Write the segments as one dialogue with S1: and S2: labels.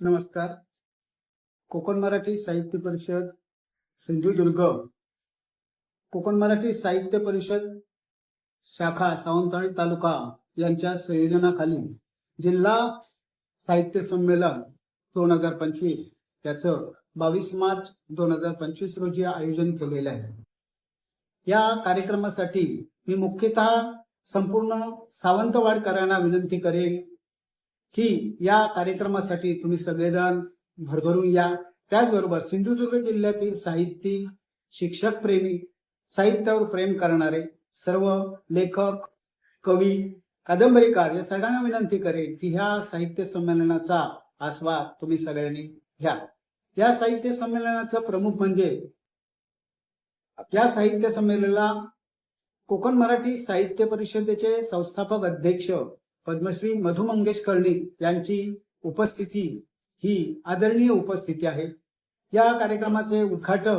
S1: नमस्कार. कोकण मराठी साहित्य परिषद सिंधुदुर्ग कोकण मराठी साहित्य परिषद शाखा सावंतवाडी तालुका यांच्या संयोजनाखाली जिल्हा साहित्य संमेलन दोन हजार पंचवीस याचं बावीस मार्च दोन हजार पंचवीस रोजी आयोजन केलेलं आहे. या कार्यक्रमासाठी मी मुख्यतः संपूर्ण सावंतवाडकरांना विनंती करेन की या कार्यक्रमासाठी तुम्ही सगळेजण भरभरून या. त्याचबरोबर सिंधुदुर्ग जिल्ह्यातील साहित्यिक शिक्षक प्रेमी साहित्यावर प्रेम करणारे सर्व लेखक कवी कादंबरीकार या सगळ्यांना विनंती करेन की ह्या साहित्य संमेलनाचा आस्वाद तुम्ही सगळ्यांनी घ्या. या साहित्य संमेलनाचं प्रमुख म्हणजे या साहित्य संमेलनाला कोकण मराठी साहित्य परिषदेचे संस्थापक अध्यक्ष पद्मश्री मधु मंगेश कर्णिक यांची उपस्थिती ही आदरणीय उपस्थिती आहे. या कार्यक्रमाचे उद्घाटक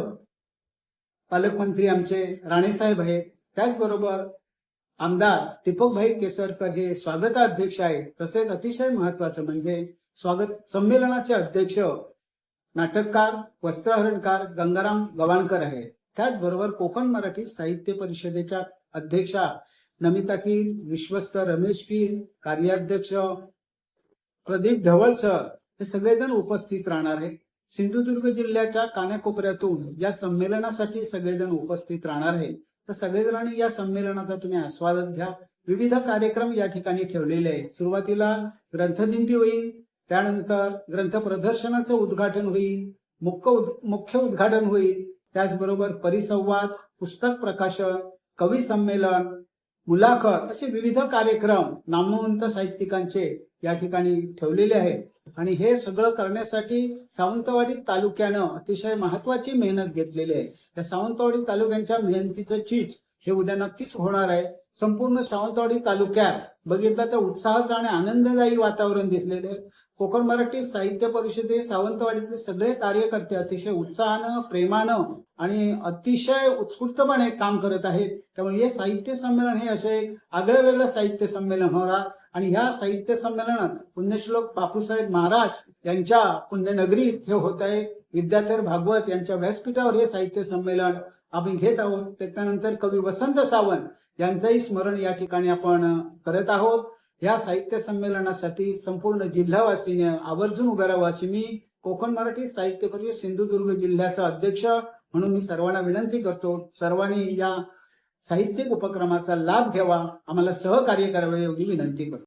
S1: पालकमंत्री आमचे राणेसाहेब आहेत. त्याचबरोबर आमदार दीपकभाई केसरकर हे स्वागताध्यक्ष आहेत. तसेच अतिशय महत्वाचं म्हणजे स्वागत संमेलनाचे अध्यक्ष नाटककार वस्त्रहरणकार गंगाराम गवाणकर आहेत. त्याचबरोबर कोकण मराठी साहित्य परिषदेच्या अध्यक्षा नमिता की विश्वस्त रमेश की कार्याध्यक्ष प्रदीप ढवळ सर हे सगळेजण उपस्थित राहणार आहे सिंधुदुर्ग जिल्ह्याच्या कानाकोपऱ्यातून या संमेलनासाठी सगळेजण उपस्थित राहणार आहे तर सगळेजणांनी या संमेलनाचा तुम्ही आस्वाद घ्या. विविध कार्यक्रम या ठिकाणी ठेवलेले आहेत. सुरुवातीला ग्रंथदिंडी होईल त्यानंतर ग्रंथ प्रदर्शनाचं उद्घाटन होईल मुख्य उद- मुख्य उद्घाटन होईल त्याचबरोबर परिसंवाद पुस्तक प्रकाशन कवी संमेलन मुलाखत असे विविध कार्यक्रम नामवंत साहित्यिकांचे या ठिकाणी ठेवलेले आहेत. आणि हे सगळं करण्यासाठी सावंतवाडी तालुक्यानं अतिशय महत्वाची मेहनत घेतलेली आहे. त्या सावंतवाडी तालुक्यांच्या मेहनतीचं चीज हे उद्या नक्कीच होणार आहे. संपूर्ण सावंतवाडी तालुक्यात बघितलं तर उत्साहाचं आणि आनंददायी वातावरण दिसलेलं आहे. कोकण मराठी साहित्य परिषदे सावंतवाडीतले सगळे कार्यकर्ते अतिशय उत्साहानं प्रेमानं आणि अतिशय उत्स्फूर्तपणे काम करत आहेत. त्यामुळे हे साहित्य संमेलन हे असे एक आगळं वेगळं साहित्य संमेलन होणार. आणि ह्या साहित्य संमेलनात पुण्यश्लोक बापूसाहेब महाराज यांच्या पुण्यनगरीत हे होत आहे. विद्याधर भागवत यांच्या व्यासपीठावर हे साहित्य संमेलन आपण घेत आहोत. त्याच्यानंतर कवी वसंत सावंत यांचंही स्मरण या ठिकाणी आपण करत आहोत. या साहित्य संमेलनासाठी संपूर्ण जिल्हावासीने आवर्जून उभं राहावं अशी मी कोकण मराठी साहित्य परिषद सिंधुदुर्ग जिल्ह्याचा अध्यक्ष म्हणून मी सर्वांना विनंती करतो. सर्वांनी या साहित्यिक उपक्रमाचा लाभ घ्यावा. आम्हाला सहकार्य करावे एवढी विनंती करतो.